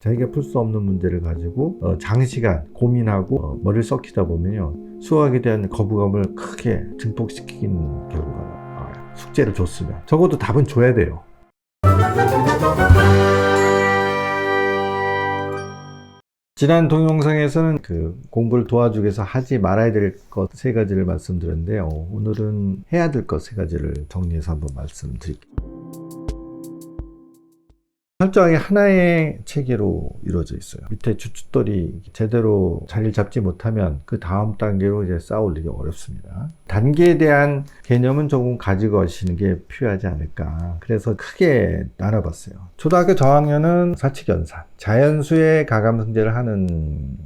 자기가 풀 수 없는 문제를 가지고 어, 장시간 고민하고 어, 머리를 썩히다 보면요 수학에 대한 거부감을 크게 증폭시키는 결과가 나와요. 숙제를 줬으면 적어도 답은 줘야 돼요. 지난 동영상에서는 그 공부를 도와주기 위해서 하지 말아야 될 것 세 가지를 말씀드렸는데요. 오늘은 해야 될 것 세 가지를 정리해서 한번 말씀드릴게요. 철저하게 하나의 체계로 이루어져 있어요. 밑에 주춧돌이 제대로 자리를 잡지 못하면 그 다음 단계로 이제 쌓아올리기 어렵습니다. 단계에 대한 개념은 조금 가지고 가시는 게 필요하지 않을까. 그래서 크게 나눠봤어요. 초등학교 저학년은 사칙연산, 자연수의 가감승제를 하는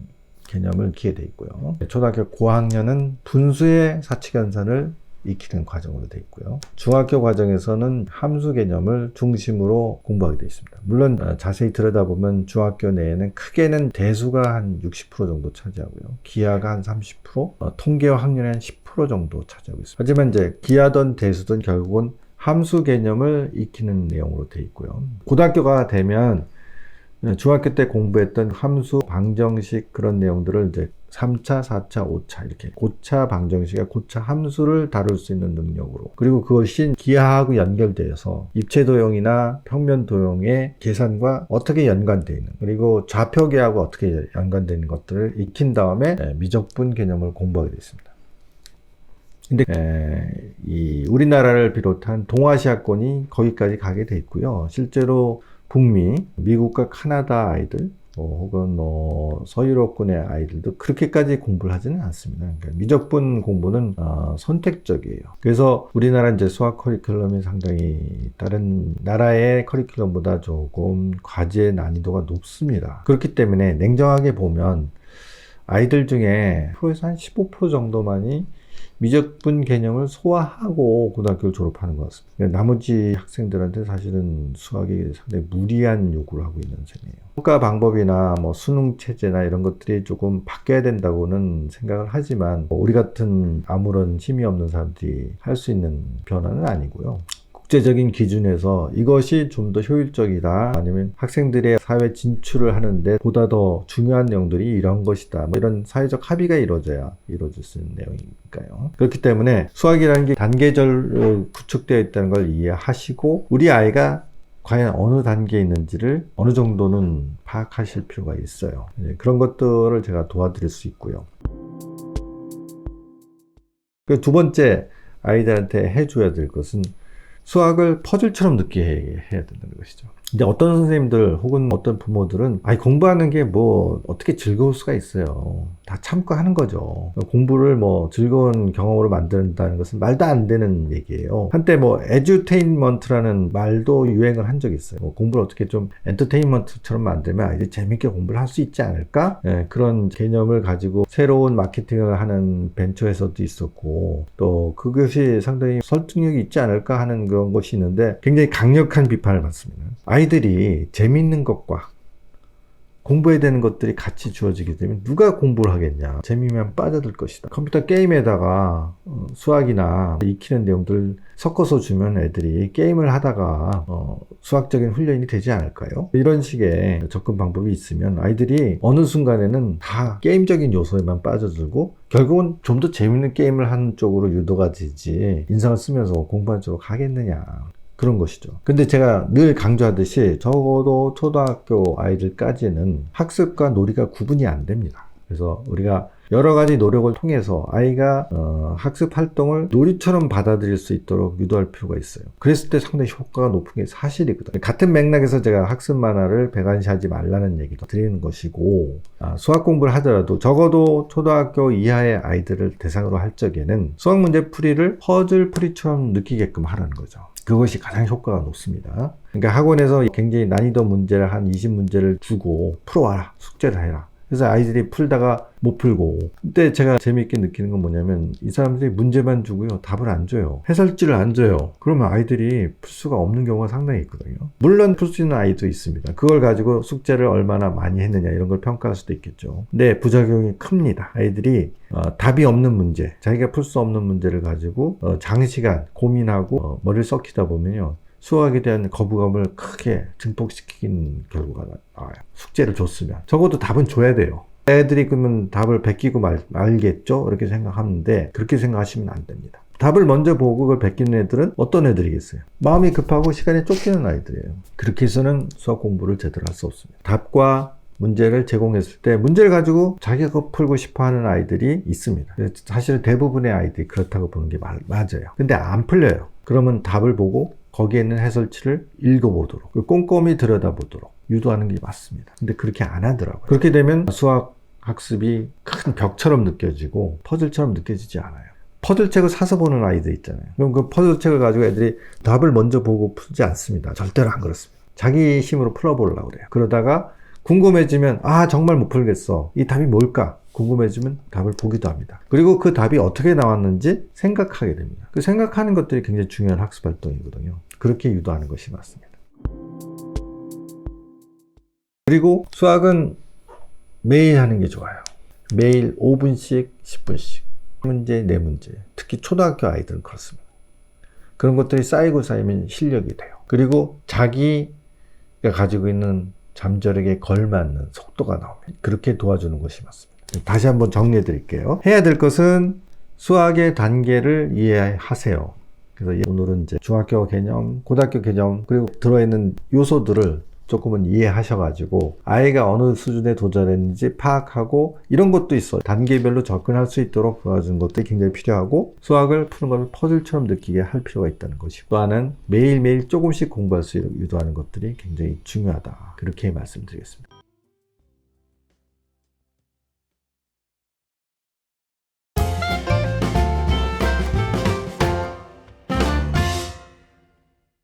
개념을 기에 돼 있고요. 초등학교 고학년은 분수의 사칙연산을 익히는 과정으로 되어 있고요. 중학교 과정에서는 함수 개념을 중심으로 공부하게 되어 있습니다. 물론 어, 자세히 들여다보면 중학교 내에는 크게는 대수가 한 60% 정도 차지하고요. 기하가 한 30%, 어, 통계와 학년이 한10% 정도 차지하고 있습니다. 하지만 이제 기하든 대수든 결국은 함수 개념을 익히는 내용으로 되어 있고요. 고등학교가 되면 어, 중학교 때 공부했던 함수, 방정식 그런 내용들을 이제 3차, 4차, 5차 이렇게 고차 방정식과 고차 함수를 다룰 수 있는 능력으로 그리고 그것이 기하하고 연결되어서 입체 도형이나 평면 도형의 계산과 어떻게 연관되어 있는 그리고 좌표계하고 어떻게 연관되는 것들을 익힌 다음에 에, 미적분 개념을 공부하게 됐습니다. 근데 에, 이 우리나라를 비롯한 동아시아권이 거기까지 가게 돼 있고요. 실제로 북미, 미국과 카나다 아이들, 뭐 혹은 뭐 서유럽권의 아이들도 그렇게까지 공부를 하지는 않습니다. 그러니까 미적분 공부는 어, 선택적이에요. 그래서 우리나라 이제 수학 커리큘럼이 상당히 다른 나라의 커리큘럼보다 조금 과제 난이도가 높습니다. 그렇기 때문에 냉정하게 보면 아이들 중에 프로에서 한 15% 정도만이 미적분 개념을 소화하고 고등학교를 졸업하는 것 같습니다. 나머지 학생들한테 사실은 수학이 상당히 무리한 요구를 하고 있는 셈이에요. 평가 방법이나 뭐 수능 체제나 이런 것들이 조금 바뀌어야 된다고는 생각을 하지만 뭐 우리 같은 아무런 힘이 없는 사람들이 할 수 있는 변화는 아니고요. 국제적인 기준에서 이것이 좀 더 효율적이다. 아니면 학생들의 사회 진출을 하는데 보다 더 중요한 내용들이 이런 것이다. 뭐 이런 사회적 합의가 이루어져야 이루어질 수 있는 내용이니까요. 그렇기 때문에 수학이라는 게 단계절로 구축되어 있다는 걸 이해하시고 우리 아이가 과연 어느 단계에 있는지를 어느 정도는 파악하실 필요가 있어요. 예, 그런 것들을 제가 도와드릴 수 있고요. 그두 번째 아이들한테 해줘야 될 것은 수학을 퍼즐처럼 느끼게 해야 된다는 것이죠. 근데 어떤 선생님들 혹은 어떤 부모들은 아니 공부하는 게 뭐 어떻게 즐거울 수가 있어요. 다 참고 하는 거죠. 공부를 뭐 즐거운 경험으로 만든다는 것은 말도 안 되는 얘기예요. 한때 뭐 에듀테인먼트라는 말도 유행을 한 적이 있어요. 뭐 공부를 어떻게 좀 엔터테인먼트처럼 만들면 아이들이 재밌게 공부를 할 수 있지 않을까? 예, 그런 개념을 가지고 새로운 마케팅을 하는 벤처에서도 있었고 또 그것이 상당히 설득력이 있지 않을까 하는 그런 것이 있는데 굉장히 강력한 비판을 받습니다. 아이 들이 재밌는 것과 공부해야 되는 것들이 같이 주어지게 되면 누가 공부를 하겠냐? 재미만 빠져들 것이다. 컴퓨터 게임에다가 어, 수학이나 익히는 내용들 섞어서 주면 애들이 게임을 하다가 어, 수학적인 훈련이 되지 않을까요? 이런 식의 접근 방법이 있으면 아이들이 어느 순간에는 다 게임적인 요소에만 빠져들고 결국은 좀 더 재밌는 게임을 하는 쪽으로 유도가 되지 인상을 쓰면서 공부하는 쪽으로 가겠느냐 그런 것이죠. 근데 제가 늘 강조하듯이 적어도 초등학교 아이들까지는 학습과 놀이가 구분이 안 됩니다. 그래서 우리가 여러 가지 노력을 통해서 아이가 어, 학습 활동을 놀이처럼 받아들일 수 있도록 유도할 필요가 있어요. 그랬을 때 상당히 효과가 높은 게 사실이거든요. 같은 맥락에서 제가 학습 만화를 배관시하지 말라는 얘기도 드리는 것이고 아, 수학 공부를 하더라도 적어도 초등학교 이하의 아이들을 대상으로 할 적에는 수학 문제 풀이를 퍼즐 풀이처럼 느끼게끔 하라는 거죠. 그것이 가장 효과가 높습니다. 그러니까 학원에서 굉장히 난이도 문제를 한 20문제를 주고 풀어와라. 숙제를 해라. 그래서 아이들이 풀다가 못 풀고. 그때 제가 재미있게 느끼는 건 뭐냐면 이 사람들이 문제만 주고요. 답을 안 줘요. 해설지를 안 줘요. 그러면 아이들이 풀 수가 없는 경우가 상당히 있거든요. 물론 풀 수 있는 아이도 있습니다. 그걸 가지고 숙제를 얼마나 많이 했느냐 이런 걸 평가할 수도 있겠죠. 근데 부작용이 큽니다. 아이들이 어, 답이 없는 문제 자기가 풀 수 없는 문제를 가지고 어, 장시간 고민하고 어, 머리를 썩히다 보면요 수학에 대한 거부감을 크게 증폭시킨 결과가 나와요. 숙제를 줬으면. 적어도 답은 줘야 돼요. 애들이 그러면 답을 베끼고 말, 말겠죠? 이렇게 생각하는데 그렇게 생각하시면 안 됩니다. 답을 먼저 보고 그걸 베끼는 애들은 어떤 애들이겠어요? 마음이 급하고 시간이 쫓기는 아이들이에요. 그렇게 해서는 수학 공부를 제대로 할 수 없습니다. 답과 문제를 제공했을 때 문제를 가지고 자기가 풀고 싶어 하는 아이들이 있습니다. 사실은 대부분의 아이들이 그렇다고 보는 게 말- 맞아요. 근데 안 풀려요. 그러면 답을 보고 거기에 있는 해설치를 읽어보도록 그리고 꼼꼼히 들여다보도록 유도하는 게 맞습니다. 근데 그렇게 안 하더라고요. 그렇게 되면 수학 학습이 큰 벽처럼 느껴지고 퍼즐처럼 느껴지지 않아요. 퍼즐책을 사서 보는 아이들 있잖아요. 그럼 그 퍼즐책을 가지고 애들이 답을 먼저 보고 풀지 않습니다. 절대로 안 그렇습니다. 자기 힘으로 풀어보려고 그래요. 그러다가 궁금해지면 아 정말 못 풀겠어. 이 답이 뭘까? 궁금해지면 답을 보기도 합니다. 그리고 그 답이 어떻게 나왔는지 생각하게 됩니다. 그 생각하는 것들이 굉장히 중요한 학습 활동이거든요. 그렇게 유도하는 것이 맞습니다. 그리고 수학은 매일 하는 게 좋아요. 매일 5분씩, 10분씩. 문제, 네 문제. 특히 초등학교 아이들은 그렇습니다. 그런 것들이 쌓이고 쌓이면 실력이 돼요. 그리고 자기가 가지고 있는 잠재력에 걸맞는 속도가 나옵니다. 그렇게 도와주는 것이 맞습니다. 다시 한번 정리해 드릴게요. 해야 될 것은 수학의 단계를 이해하세요. 그래서 오늘은 이제 중학교 개념, 고등학교 개념, 그리고 들어있는 요소들을 조금은 이해하셔가지고 아이가 어느 수준에 도달했는지 파악하고 이런 것도 있어요. 단계별로 접근할 수 있도록 도와주는 것도 굉장히 필요하고 수학을 푸는 걸 퍼즐처럼 느끼게 할 필요가 있다는 것이고 또 하나는 매일매일 조금씩 공부할 수 있도록 유도하는 것들이 굉장히 중요하다. 그렇게 말씀드리겠습니다.